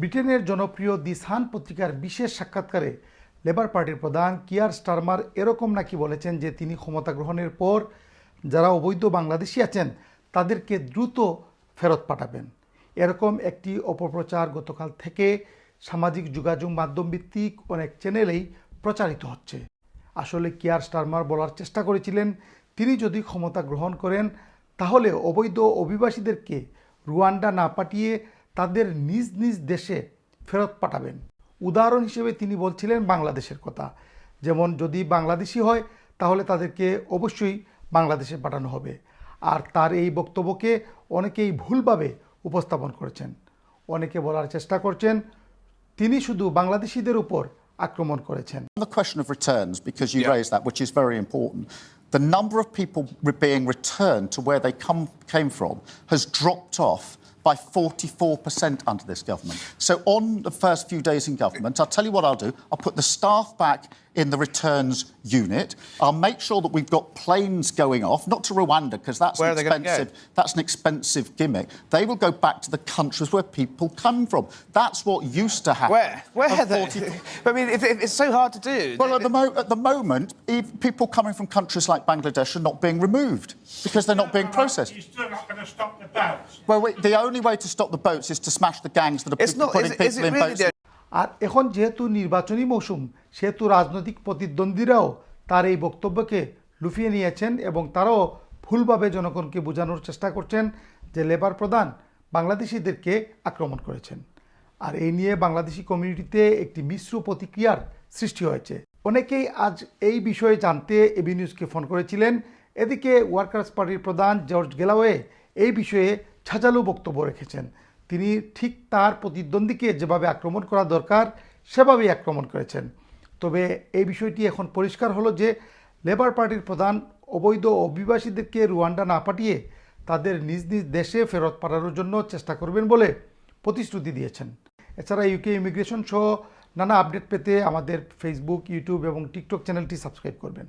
ব্রিটেনের জনপ্রিয় দি সান পত্রিকার বিশেষ সাক্ষাৎকারে লেবার পার্টির প্রধান কিয়ার স্টারমার এরকম নাকি বলেছেন যে তিনি ক্ষমতা গ্রহণের পর যারা অবৈধ বাংলাদেশি আছেন, তাদেরকে দ্রুত ফেরত পাঠাবেন। এরকম একটি অপপ্রচার গতকাল থেকে সামাজিক যোগাযোগ মাধ্যম ভিত্তিক অনেক চ্যানেলেই প্রচারিত হচ্ছে। আসলে কিয়ার স্টারমার বলার চেষ্টা করেছিলেন, তিনি যদি ক্ষমতা গ্রহণ করেন, তাহলে অবৈধ অভিবাসীদেরকে রুয়ান্ডা না পাঠিয়ে তাদের নিজ নিজ দেশে ফেরত পাঠাবেন। উদাহরণ হিসেবে তিনি বলছিলেন বাংলাদেশের কথা। যেমন যদি বাংলাদেশি হয় তাহলে তাদেরকে অবশ্যই বাংলাদেশে পাঠানো হবে। আর তার এই বক্তব্যকে অনেকেই ভুলভাবে উপস্থাপন করেছেন। অনেকে বলার চেষ্টা করছেন তিনি শুধু বাংলাদেশিদের উপর আক্রমণ করেছেন। The question of returns, because you Yeah. raised that, which is very important, the number of people being returned to where they come, came from has dropped off by 44% under this government. So, on the first few days in government, I'll tell you what I'll do. I'll put the staff back in the returns unit. I'll make sure that we've got planes going off, not to Rwanda, because that's Where an are they gonna go? expensive that's an expensive gimmick. They will go back to the countries where people come from. That's what used to happen. Where? Where? And The, 44 I mean, if, if it's so hard to do. well, at the, mo- at the moment, people coming from countries like Bangladesh are not being removed because they're not being processed. Still not going to stop the boats. Well, wait, the only way to stop the boats is to smash the gangs that are it's not. putting Is, is people it in really boats. আর এখন যেহেতু নির্বাচনী মৌসুম সেহেতু রাজনৈতিক প্রতিদ্বন্দ্বীরাও তার এই বক্তব্যকে লুফিয়ে নিয়েছেন এবং তারাও ভুলভাবে জনগণকে বোঝানোর চেষ্টা করছেন যে লেবার প্রধান বাংলাদেশিদেরকে আক্রমণ করেছেন আর এই নিয়ে বাংলাদেশি কমিউনিটিতে একটি মিশ্র প্রতিক্রিয়ার সৃষ্টি হয়েছে অনেকেই আজ এই বিষয়ে জানতে এবি নিউজকে ফোন করেছিলেন এদিকে ওয়ার্কার্স পার্টির প্রধান জর্জ গেলাওয়ে এই বিষয়ে ঝাঁঝালো বক্তব্য রেখেছেন। তিনি ঠিক তার প্রতিদ্বন্দ্বীকে যেভাবে আক্রমণ করা দরকার, সেভাবেই আক্রমণ করেছেন। তবে এই বিষয়টি এখন পরিষ্কার হলো যে লেবার পার্টির প্রধান অবৈধ অভিবাসীদেরকে রুয়ান্ডা না পাঠিয়ে তাদের নিজ নিজ দেশে ফেরত পাঠানোর জন্য চেষ্টা করবেন বলে প্রতিশ্রুতি দিয়েছেন। এছাড়া ইউকে ইমিগ্রেশন সহ নানা আপডেট পেতে আমাদের ফেসবুক ইউটিউব এবং টিকটক চ্যানেলটি সাবস্ক্রাইব করবেন।